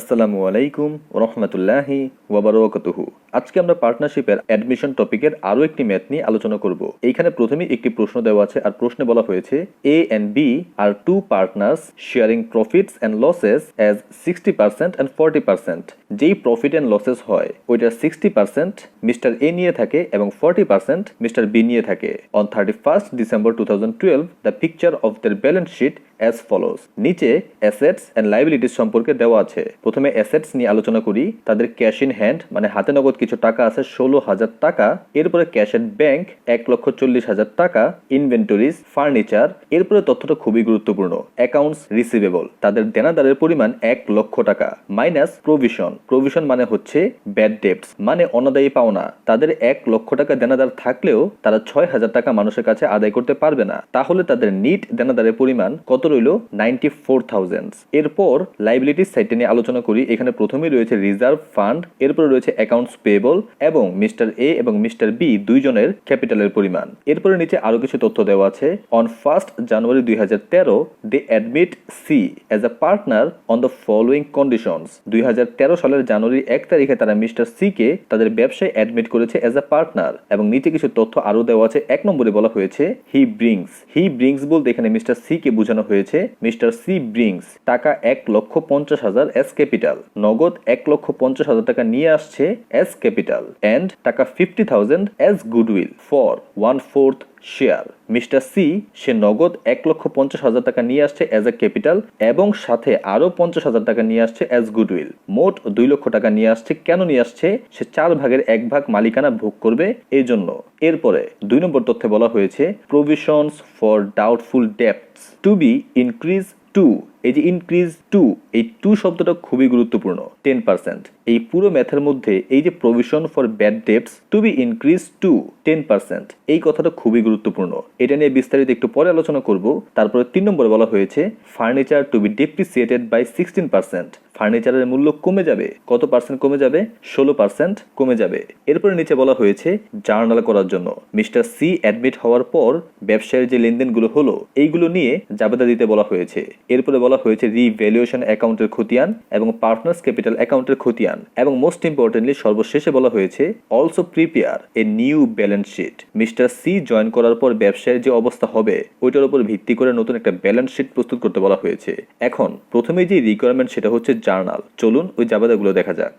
আসসালামু আলাইকুম রহমতুল্লাহি ওয়াবারকাতুহু। আজকে আমরা পার্টনারশিপের অ্যাডমিশন টপিকের আরও একটি ম্যাথ নিয়ে আলোচনা করব। এইখানে প্রথমে একটি প্রশ্ন দেওয়া আছে আর প্রশ্নে বলা হয়েছে A and B are two partners sharing profits and losses as sixty percent and forty percent যেই প্রফিট অ্যান্ড লসেস হয় ওইটার সিক্সটি পার্সেন্ট মিস্টার এ নিয়ে থাকে এবং ফর্টি পার্সেন্ট মিস্টার বি নিয়ে থাকে। On thirty first December two thousand twelve the picture of there balance sheet as follows নিচে assets and liabilities সম্পর্কে দেওয়া আছে। প্রথমে অ্যাসেটস নিয়ে আলোচনা করি। তাদের ক্যাশ ইন হ্যান্ড মানে হাতে নগদ কিছু টাকা আছে, ষোলো হাজার টাকা। এরপরে ক্যাশ এন্ড ব্যাংক এক লক্ষ চল্লিশ হাজার টাকা। ইনভেন্টরিজ ফার্নিচার এরপরে তথ্যটা খুবই গুরুত্বপূর্ণ। অ্যাকাউন্টস রিসিভেবল তাদের দেনাদারের পরিমাণ এক লক্ষ টাকা। মাইনাস প্রভিশন প্রভিশন মানে হচ্ছে ব্যাড ডেপস মানে অনাদায়ী পাওনা। তাদের এক লক্ষ টাকা দেনাদার থাকলেও তারা ছয় হাজার টাকা মানুষের কাছে আদায় করতে পারবে না। তাহলে তাদের নিট দেনাদারের পরিমাণ কত রইল নাইনটি ফোর থাউজেন্ড এরপর লাইবিলিটিস সাইটে নিয়ে আলোচনা করি। এখানে প্রথমেই রয়েছে রিজার্ভ ফান্ড এরপরে রয়েছে অ্যাকাউন্টস পেয়েবল এবং মিস্টার এ এবং মিস্টার বি দুইজনের ক্যাপিটালের পরিমাণ। এরপরে নিচে আরও কিছু তথ্য দেওয়া আছে। অন ফার্স্ট জানুয়ারি দুই হাজার তেরো they admit C as a partner on the following conditions দুই হাজার তেরো সালের জানুয়ারি এক তারিখে তারা মিস্টার সি কে তাদের ব্যবসায় অ্যাডমিট করেছে অ্যাজ আ পার্টনার এবং নিচে কিছু তথ্য আরও দেওয়া আছে। এক নম্বরে বলা হয়েছে হি ব্রিংস হি ব্রিংস বলতে এখানে মিস্টার সি কে বোঝানো হয়েছে। Mister C brings. টাকা এক লক্ষ পঞ্চাশ হাজার এস ক্যাপিটাল। নগদ এক লক্ষ পঞ্চাশ হাজার টাকা নিয়ে আসছে as capital. And taka fifty thousand as goodwill for one fourth share. Mister C, সে নগদ এক লক্ষ পঞ্চাশ হাজার টাকা নিয়ে আসছে অ্যাজ এ ক্যাপিটাল এবং সাথে আরও পঞ্চাশ হাজার টাকা নিয়ে আসছে অ্যাজ গুডউইল মোট দুই লক্ষ টাকা নিয়ে আসছে। কেন নিয়ে আসছে? সে চার ভাগের এক ভাগ মালিকানা ভোগ করবে এই জন্য এরপরে দুই নম্বর তথ্যে বলা হয়েছে provisions for doubtful debts to be increase to, এই যে ইনক্রিজ টু এই টু শব্দটা খুবই গুরুত্বপূর্ণ টেন পার্সেন্ট এই পুরো ম্যাথের মধ্যে এই যে provision for bad debts to be increase to ten percent এই কথাটা খুবই গুরুত্বপূর্ণ। এটা নিয়ে বিস্তারিত একটু পরে আলোচনা করব। তারপরে তিন নম্বরে বলা হয়েছে furniture to be depreciated by sixteen percent ফার্নিচারের মূল্য কমে যাবে। কত পার্সেন্ট কমে যাবে? ষোলো পার্সেন্ট কমে যাবে। এরপরে নিচে বলা হয়েছে জার্নাল করার জন্য। মিস্টার সি অ্যাডমিট হওয়ার পর ব্যবসায়ের যে লেনদেনগুলো হলো, এইগুলো নিয়ে জাবেদা দিতে বলা হয়েছে। এরপরে বলা হয়েছে রিভ্যালুয়েশন অ্যাকাউন্টের খতিয়ান এবং পার্টনার্স ক্যাপিটাল অ্যাকাউন্টের খতিয়ান। এবং মোস্ট ইম্পর্টেন্টলি সর্বশেষে বলা হয়েছে also prepare a new balance sheet mister C join করার পর ব্যবসায়ের যে অবস্থা হবে, ওইটার উপর ভিত্তি করে নতুন একটা ব্যালেন্স শিট প্রস্তুত করতে বলা হয়েছে। এখন প্রথমে যে রিকোয়ারমেন্ট সেটা হচ্ছে জার্নাল। চলুন ওই জাবেদাগুলো দেখা যাক।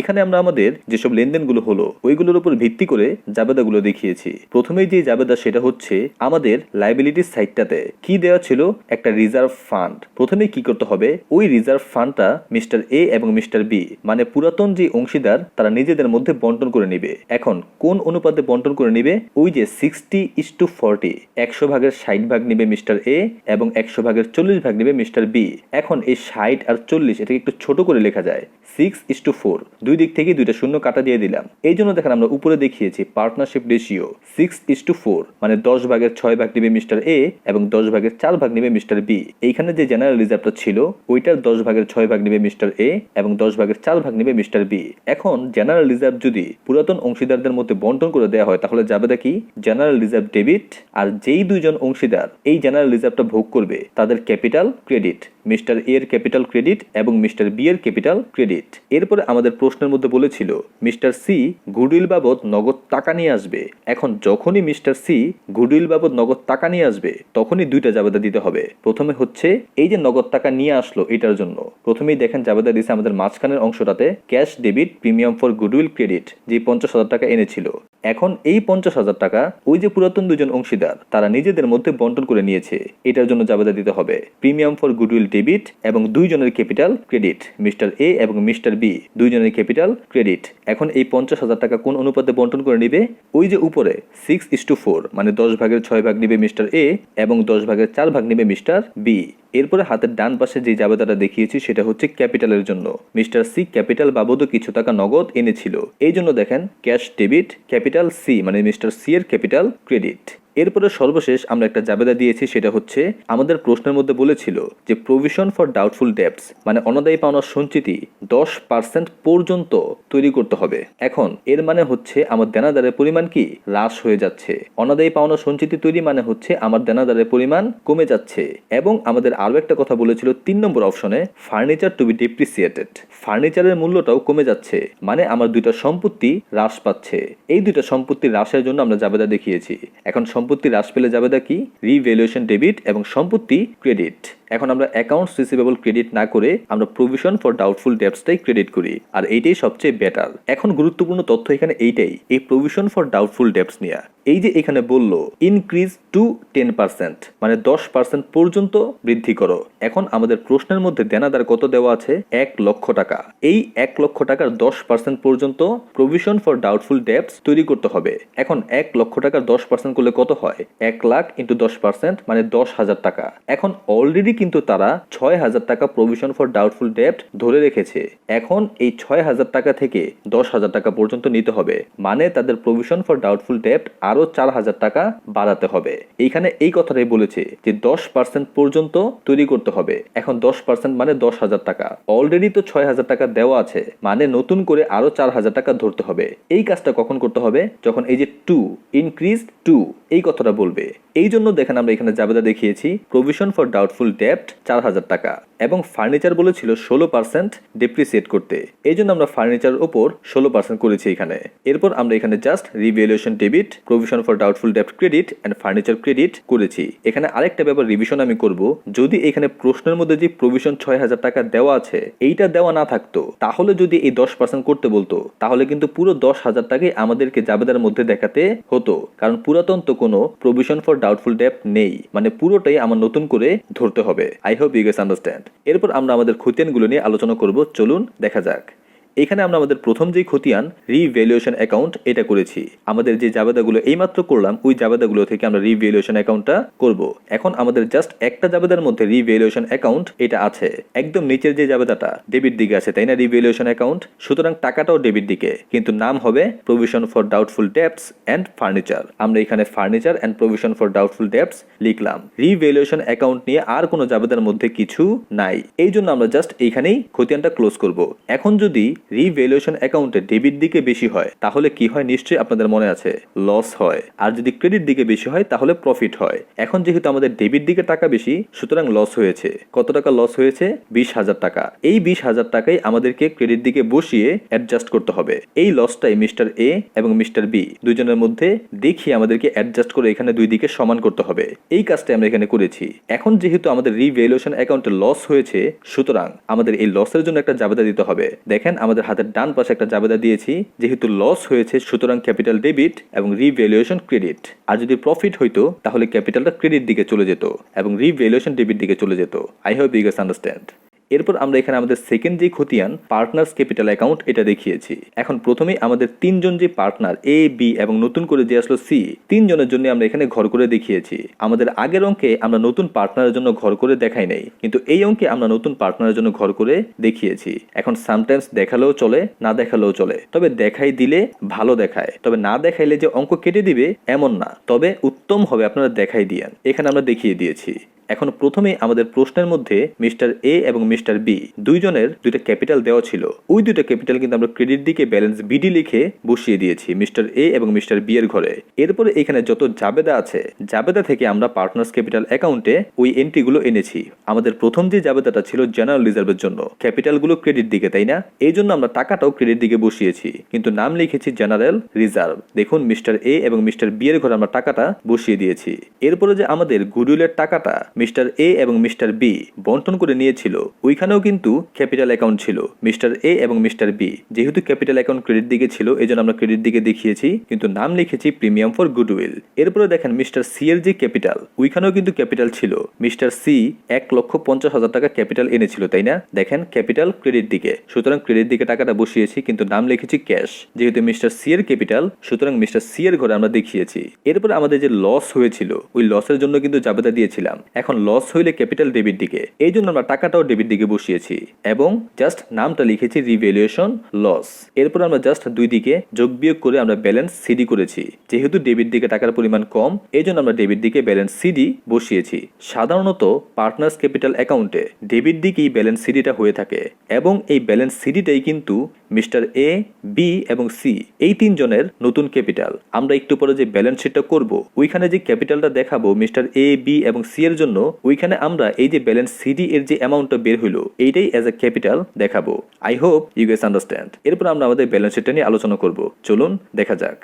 এখানে আমরা আমাদের যেসব লেনদেনগুলো হলো, ওইগুলোর উপর ভিত্তি করে জাবেদাগুলো দেখিয়েছি। প্রথমেই যে জাবেদা সেটা হচ্ছে আমাদের লাইবিলিটিস সাইডটাতে কি দেওয়া ছিল? একটা রিজার্ভ ফান্ড প্রথমে কি করতে হবে? ওই রিজার্ভ ফান্ডটা মিস্টার এ এবং মিস্টার বি মানে পুরাতন যে অংশীদার, তারা নিজেদের মধ্যে বন্টন করে নিবে। এখন, কোন অনুপাতে বন্টন করে নিবে? ওই যে সিক্সটি ইস টু ফর্টি একশো ভাগের ষাট ভাগ নিবে মিস্টার এ এবং একশো ভাগের চল্লিশ ভাগ নিবে মিস্টার বি। এখন এই ষাট আর চল্লিশ এটাকে একটু ছোট করে লেখা যায়। সিক্স ইস টু ফোর দুই দিক থেকে দুইটা শূন্য কাটা দিয়ে দিলাম। এই জন্য দেখেন আমরা উপরে দেখিয়েছি partnership ratio six is two four মানে দশ ভাগের ছয় ভাগ নিবে মিস্টার এ এবং দশ ভাগের চার ভাগ নিবে মিস্টার বি এইখানে যে জেনারেল রিজার্ভটা ছিল, ওইটার দশ ভাগের ছয় ভাগ নিবে মিস্টার এ এবং দশ ভাগের চার ভাগ নিবে মিস্টার বি এখন জেনারেল রিজার্ভ যদি পুরাতন অংশীদারদের মধ্যে বন্টন করে দেওয়া হয়, তাহলে যাবে কি জেনারেল রিজার্ভ ডেবিট আর যেই দুইজন অংশীদার এই জেনারেল রিজার্ভটা ভোগ করবে, তাদের ক্যাপিটাল ক্রেডিট মিস্টার এর ক্যাপিটাল ক্রেডিট এবং মিস্টার বি এর ক্যাপিটাল ক্রেডিট। এরপরে আমাদের প্রশ্নের মধ্যে বলেছিল, মিস্টার সি গুডউইল বাবদ নগদ টাকা নিয়ে আসবে। এখন যখনই মিস্টার সি গুডউইল বাবদ নগদ টাকা নিয়ে আসবে, তখনই দুইটা জাবেদা দিতে হবে। প্রথমে হচ্ছে, এই যে নগদ টাকা নিয়ে আসলো এটার জন্য। প্রথমেই দেখেন জাবেদা দিছে আমাদের মাঝখানের অংশটাতে, cash debit premium for goodwill credit, যে পঞ্চাশ হাজার টাকা এনেছিল। এখন এই পঞ্চাশ হাজার টাকা ওই যে পুরাতন দুজন অংশীদার, তারা নিজেদের মধ্যে বন্টন করে নিয়েছে। এটার জন্য জাবেদা দিতে হবে। প্রিমিয়াম ফর গুডউইল ডেবিট এবং দুইজনের ক্যাপিটাল ক্রেডিট, মিস্টার এ এবং মিস্টার বি। দুইজনের ক্যাপিটাল ক্রেডিট। এখন এই পঞ্চাশ হাজার টাকা কোন অনুপাতে বন্টন করে নিবে? ওই যে উপরে সিক্স ইস টু ফোর মানে দশ ভাগের ছয় ভাগ নিবে মিস্টার এ এবং দশ ভাগের চার ভাগ নিবে মিস্টার বি। এরপরে হাতের ডান পাশে যে জাবেদাটা দেখিয়েছি, সেটা হচ্ছে ক্যাপিটালের জন্য। মিস্টার সি ক্যাপিটাল বাবদও কিছু টাকা নগদ এনেছিল। এই জন্য দেখেন, ক্যাশ ডেবিট, ক্যাপিটাল সি মানে মিস্টার সি এর ক্যাপিটাল ক্রেডিট। এরপরে সর্বশেষ আমরা একটা জাবেদা দিয়েছি, সেটা হচ্ছে, আমাদের প্রশ্নের মধ্যে বলেছিল যে প্রভিশন ফর ডাউটফুল ডেপস মানে অনাদায়ী পাওনার সঞ্চিতি, দশ পার্সেন্ট পর্যন্ত তৈরি করতে হবে। এখন, এর মানে হচ্ছে আমার দেনাদারের পরিমাণ কি? হ্রাস হয়ে যাচ্ছে। অনাদায়ী পাওনা সঞ্চিতি তৈরি মানে হচ্ছে আমার দেনাদারের পরিমাণ কমে যাচ্ছে। এবং আমাদের আরও একটা কথা বলেছিল তিন নম্বর অপশনে ফার্নিচার টু বি ডিপ্রিসিয়েটেড ফার্নিচারের মূল্যটাও কমে যাচ্ছে মানে আমার দুইটা সম্পত্তি হ্রাস পাচ্ছে। এই দুইটা সম্পত্তি হ্রাসের জন্য আমরা জাবেদা দেখিয়েছি। এখন সম্পত্তি হ্রাস পেলে যাবে কি? রিভ্যালুয়েশন ডেবিট এবং সম্পত্তি ক্রেডিট এখন আমরা অ্যাকাউন্টস রিসিভেবল ক্রেডিট না করে আমরা প্রভিশন ফর ডাউটফুল ডেপসটাই ক্রেডিট করি, আর এইটাই সবচেয়ে বেটার এখন গুরুত্বপূর্ণ তথ্য এখানে এইটাই, এই প্রভিশন ফর ডাউটফুল ডেপস নিয়ে। এই যে এখানে বলল ইনক্রিজ টু টেন পার্সেন্ট মানে দশ পার্সেন্ট পর্যন্ত বৃদ্ধি করো। এখন আমাদের প্রশ্নের মধ্যে দেনাদার কত দেওয়া আছে? এক লক্ষ টাকা। এই এক লক্ষ টাকার দশ পার্সেন্ট পর্যন্ত প্রভিশন ফর ডাউটফুল ডেপস তৈরি করতে হবে। এখন এক লক্ষ টাকার দশ পার্সেন্ট করলে কত হয়? এক লাখ ইন্টু দশ পার্সেন্ট মানে দশ হাজার টাকা। এখন অলরেডি কিন্তু তারা ছয় হাজার টাকা প্রভিশন ফর ডাউটফুল ডেপ্ট ধরে রেখেছে। এখন এই ছয় হাজার টাকা থেকে দশ হাজার টাকা পর্যন্ত নিতে হবে। মানে তাদের প্রভিশন ফর ডাউটফুল ডেপ্ট আরও চার হাজার টাকা বাড়াতে হবে। এইখানে এই কথাটাই বলেছে যে দশ পার্সেন্ট পর্যন্ত তৈরি করতে হবে। এখন দশ পার্সেন্ট মানে দশ হাজার টাকা। অলরেডি তো ছয় হাজার টাকা দেওয়া আছে। মানে নতুন করে আরও চার হাজার টাকা ধরতে হবে। এই কাজটা কখন করতে হবে? যখন এই যে টু ইনক্রিজ টু এই কথাটা বলবে। এই জন্য দেখেন আমরা এখানে জাবেদা দেখিয়েছি প্রভিশন ফর ডাউটফুল ডেপ্ট চার হাজার টাকা এবং ফার্নিচার বলেছিল ষোলো পার্সেন্ট ডেপ্রিসিয়েট করতে। এই জন্য আমরা ফার্নিচারের ওপর ষোলো পার্সেন্ট করেছি এখানে। এরপর আমরা এখানে just revaluation debit provision for doubtful ডেপ্ট credit and furniture credit করেছি। এখানে আরেকটা ব্যাপার রিভিশন আমি করব। যদি এখানে প্রশ্নের মধ্যে যে প্রভিশন ছয় হাজার টাকা দেওয়া আছে, এইটা দেওয়া না থাকতো, তাহলে যদি এই দশ পার্সেন্ট করতে বলতো, তাহলে কিন্তু পুরো দশ হাজার টাকাই আমাদেরকে জাবেদার মধ্যে দেখাতে হতো। কারণ পুরাতন তো কোনো প্রভিশন ফর ডাউটফুল ডেপ নেই। মানে পুরোটাই আমার নতুন করে ধরতে হবে। I hope you guess understand এরপর আমরা আমাদের খতিয়ানগুলো নিয়ে আলোচনা করব। চলুন দেখা যাক। এখানে আমরা আমাদের প্রথম যেই খতিয়ান রিভ্যালুয়েশন অ্যাকাউন্ট এটা করেছি। আমাদের যে জাবেদাগুলো এইমাত্র করলাম, ওই জাবেদাগুলো থেকে আমরা রিভ্যালুয়েশন অ্যাকাউন্টটা করব। এখন আমাদের জাস্ট একটা জাবেদার মধ্যে রিভ্যালুয়েশন অ্যাকাউন্ট এটা আছে। একদম নিচের যে জাবেদাটা ডেবিট দিকে আছে, তাই না? রিভ্যালুয়েশন অ্যাকাউন্ট সুতরাং টাকাটাও ডেবিট দিকে। কিন্তু নাম হবে provision for doubtful debts and furniture আমরা এখানে furniture and provision for doubtful debts লিখলাম। রিভ্যালুয়েশন অ্যাকাউন্ট নিয়ে আর কোনো জাবেদার মধ্যে কিছু নাই। এই জন্য আমরা জাস্ট এইখানেই খতিয়ানটা ক্লোজ করব। এখন যদি রিভ্যালুয়েশন অ্যাকাউন্টে ডেবিট দিকে বেশি হয়, তাহলে কি হয়? নিশ্চয়ই আপনাদের মনে আছে লস হয়। আর যদি ক্রেডিট দিকে বেশি হয়, তাহলে প্রফিট হয়। এখন যেহেতু আমাদের ডেবিট দিকে টাকা বেশি, সুতরাং লস হয়েছে। কত টাকা লস হয়েছে? বিশ হাজার টাকা। এই বিশ হাজার টাকাই আমাদেরকে ক্রেডিট দিকে বসিয়ে অ্যাডজাস্ট করতে হবে। এই লসটাই মিস্টার এ এবং মিস্টার বি দুজনের মধ্যে দেখিয়ে আমাদেরকে অ্যাডজাস্ট করে এখানে দুই দিকে সমান করতে হবে। এই কাজটাই আমরা এখানে করেছি। এখন যেহেতু আমাদের রিভ্যালুয়েশন অ্যাকাউন্টে লস হয়েছে, সুতরাং আমাদের এই লসের জন্য একটা জাবেদা দিতে হবে। দেখেন আমাদের হাতের ডান পাশে একটা জাবেদা দিয়েছি, যেহেতু লস হয়েছে, সুতরাং ক্যাপিটাল ডেবিট এবং রিভ্যালুয়েশন ক্রেডিট আর যদি প্রফিট হইতো, তাহলে ক্যাপিটালটা ক্রেডিট দিকে চলে যেত এবং রিভ্যালুয়েশন ডেবিট দিকে চলে যেত। আই হোপ ইউ আন্ডারস্ট্যান্ড এরপর আমরা এখানে আমাদের সেকেন্ড যে খতিয়ান পার্টনার্স ক্যাপিটাল অ্যাকাউন্ট এটা দেখিয়েছি। এখন প্রথমেই আমাদের তিনজন যে পার্টনার এ বি এবং নতুন করে যে আসলো সি তিনজনের জন্য আমরা এখানে ঘর করে দেখিয়েছি। আমাদের আগের অঙ্কে আমরা নতুন পার্টনারের জন্য ঘর করে দেখাই নাই, কিন্তু এই অঙ্কে আমরা নতুন পার্টনারের জন্য ঘর করে দেখিয়েছি। এখন সামটাইমস দেখালেও চলে, না দেখালেও চলে। তবে দেখাই দিলে ভালো দেখায়। তবে না দেখাইলে যে অঙ্ক কেটে দিবে, এমন না। তবে উত্তম হবে আপনারা দেখাই দিয়েন। এখানে আমরা দেখিয়ে দিয়েছি। এখন প্রথমে আমাদের প্রশ্নের মধ্যে মিস্টার এ এবং মিস্টার বি। দুইজনের দুইটা ক্যাপিটাল দেওয়া ছিল। ওই দুইটা ক্যাপিটাল কিন্তু আমরা ক্রেডিট দিকে ব্যালেন্স বিডি লিখে বসিয়ে দিয়েছি মিস্টার এ এবং মিস্টার বি এর ঘরে। এরপরে এখানে যত জাবেদা আছে, জাবেদা থেকে আমরা পার্টনার্স ক্যাপিটাল অ্যাকাউন্টে ওই এন্ট্রিগুলো এনেছি। আমাদের প্রথম যে জাবেদাটা ছিল জেনারেল রিজার্ভের জন্য। ক্যাপিটালগুলো ক্রেডিট দিকে, তাই না? এই জন্য আমরা টাকাটাও ক্রেডিট দিকে বসিয়েছি। কিন্তু নাম লিখেছি জেনারেল রিজার্ভ। দেখুন মিস্টার এ এবং মিস্টার বি এর ঘরে আমরা টাকাটা বসিয়ে দিয়েছি। এরপরে যে আমাদের গুডউইলের টাকাটা মিস্টার এ এবং মিস্টার বি বন্টন করে নিয়েছিল ওইখানেও কিন্তু ক্যাপিটাল অ্যাকাউন্ট ছিল, মিস্টার এ এবং মিস্টার বি। যেহেতু ক্যাপিটাল অ্যাকাউন্ট ক্রেডিট দিকে ছিল এই জন্য আমরা ক্রেডিট দিকে দেখিয়েছি, কিন্তু নাম লিখেছি প্রিমিয়াম ফর গুডউইল। এরপরে দেখেন মিস্টার সি এর যে ক্যাপিটাল, ওইখানেও কিন্তু ক্যাপিটাল ছিল। মিস্টার সি এক লক্ষ পঞ্চাশ হাজার টাকা ক্যাপিটাল এনেছিল, তাই না? দেখেন ক্যাপিটাল ক্রেডিট দিকে। সুতরাং ক্রেডিট দিকে টাকাটা বসিয়েছি, কিন্তু নাম লিখেছি ক্যাশ। যেহেতু মিস্টার সি এর ক্যাপিটাল, সুতরাং মিস্টার সি এর ঘরে আমরা দেখিয়েছি। এরপর আমাদের যে লস হয়েছিল, ওই লসের জন্য কিন্তু জাবেদা দিয়েছিলাম। এখন লস হইলে ক্যাপিটাল ডেবিট দিকে। এই জন্য আমরা টাকাটাও ডেবিট দিকে বসিয়েছি এবং জাস্ট নামটা লিখেছি রিভ্যালুয়েশন লস এরপর আমরা জাস্ট দুই দিকে যোগ বিয়োগ করে আমরা ব্যালেন্স সিডি করেছি। যেহেতু ডেবিট দিকে টাকার পরিমাণ কম এই জন্য আমরা ডেবিট দিকে ব্যালেন্স সিডি বসিয়েছি। সাধারণত পার্টনার্স ক্যাপিটাল অ্যাকাউন্টে ডেবিট দিকেই ব্যালেন্স সিডিটা হয়ে থাকে এবং এই ব্যালেন্স সিডিটাই কিন্তু মিস্টার এ বি এবং সি এই তিনজনের নতুন ক্যাপিটাল আমরা একটু পরে যে ব্যালেন্স শিটটা করব, ওইখানে যে ক্যাপিটালটা দেখাবো মিস্টার এ বি এবং সি এর জন্য, ওইখানে আমরা এই যে ব্যালেন্স সিডি এর যে অ্যামাউন্টটা বের হইল, এইটাই অ্যাজ এ ক্যাপিটাল দেখাবো। I hope you guess understand এরপর আমরা আমাদের ব্যালেন্স শিটটা নিয়ে আলোচনা করব। চলুন, দেখা যাক।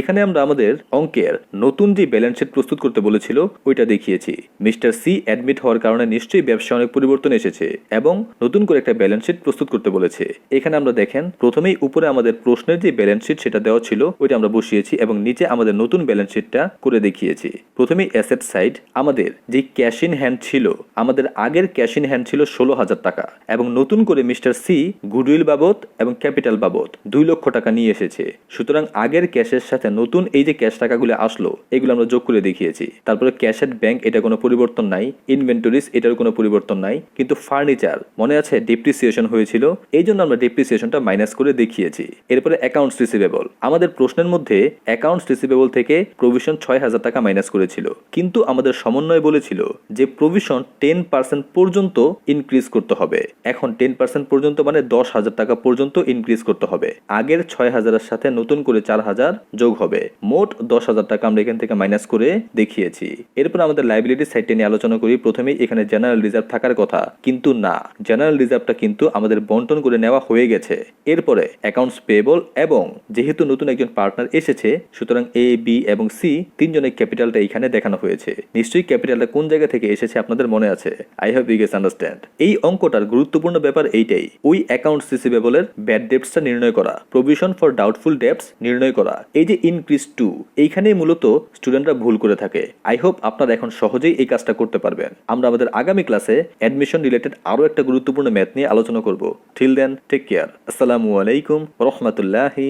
এখানে আমরা আমাদের অঙ্কের নতুন যে ব্যালেন্স শিট প্রস্তুত করতে বলেছিল, ওইটা দেখিয়েছি। মিস্টার সি অ্যাডমিট হওয়ার কারণে নিশ্চয়ই ব্যবসায় অনেক পরিবর্তন এসেছে এবং নতুন করে একটা ব্যালেন্স শিট প্রস্তুত করতে বলেছে। এখানে আমরা দেখেন, প্রথমেই উপরে আমাদের প্রশ্নের যে ব্যালেন্স শিট সেটা দেওয়া ছিল, ওইটা আমরা বসিয়েছি এবং নিচে আমাদের নতুন ব্যালেন্স শিটটা করে দেখিয়েছি। প্রথমেই অ্যাসেট সাইড আমাদের যে ক্যাশ ইন হ্যান্ড ছিল, আমাদের আগের ক্যাশ ইন হ্যান্ড ছিল ষোলো হাজার টাকা এবং নতুন করে মিস্টার সি গুডউইল বাবদ এবং ক্যাপিটাল বাবদ দুই লক্ষ টাকা নিয়ে এসেছে। সুতরাং আগের ক্যাশের সাথে নতুন এই যে ক্যাশ টাকাগুলো আসলো, এগুলো আমরা যোগ করে দেখিয়েছি। তারপরে ক্যাশ এট ব্যাংক এটা কোনো পরিবর্তন নাই। ইনভেন্টরিজ এটার কোনো পরিবর্তন নাই। কিন্তু ফার্নিচার মনে আছে ডিপ্রিসিয়েশন হয়েছিল, এই জন্য আমরা ডিপ্রিসিয়েশনটা মাইনাস করে দেখিয়েছি। এরপরে অ্যাকাউন্টস রিসিভেবল আমাদের প্রশ্নের মধ্যে অ্যাকাউন্টস রিসিভেবল থেকে প্রভিশন ছয় হাজার টাকা মাইনাস করেছিল। কিন্তু আমাদের সমন্বয় বলেছিল যে প্রভিশন টেন পার্সেন্ট পর্যন্ত ইনক্রিজ করতে হবে। এখন টেন পার্সেন্ট পর্যন্ত মানে দশ হাজার টাকা পর্যন্ত ইনক্রিজ করতে হবে। আগের ছয় হাজারের সাথে নতুন করে চার হাজার যোগ হবে। মোট দশ হাজার টাকা আমরা এখান থেকে মাইনাস করে দেখিয়েছি। এরপর আমাদের লাইবিলিটি সাইডটা নিয়ে আলোচনা করি। প্রথমেই এখানে জেনারেল রিজার্ভ থাকার কথা। কিন্তু না জেনারেল রিজার্ভটা কিন্তু আমাদের বন্টন করে নেওয়া হয়ে গেছে। এরপরে অ্যাকাউন্টস পেয়েবল এবং যেহেতু নতুন একজন পার্টনার এসেছে, সুতরাং এ বি এবং সি তিনজনের ক্যাপিটালটা এখানে দেখানো হয়েছে। নিশ্চয়ই ক্যাপিটালটা কোন জায়গা থেকে এসেছে আপনাদের মনে আছে? I have you guess understand এই অঙ্কটার গুরুত্বপূর্ণ ব্যাপার এইটাই। ওই অ্যাকাউন্টস রিসিভেবলের ব্যাড ডেপসটা নির্ণয় করা। প্রভিশন ফর ডাউটফুল ডেপস নির্ণয় করা। এই যে ইনক্রিজ টু এইখানেই মূলত স্টুডেন্টরা ভুল করে থাকে। আই হোপ আপনারা এখন সহজেই এই কাজটা করতে পারবেন। আমরা আমাদের আগামী ক্লাসে অ্যাডমিশন রিলেটেড আরও একটা গুরুত্বপূর্ণ ম্যাথ নিয়ে আলোচনা করব। থিল দেন টেক কেয়ার আসসালামু আলাইকুম রহমতুল্লাহি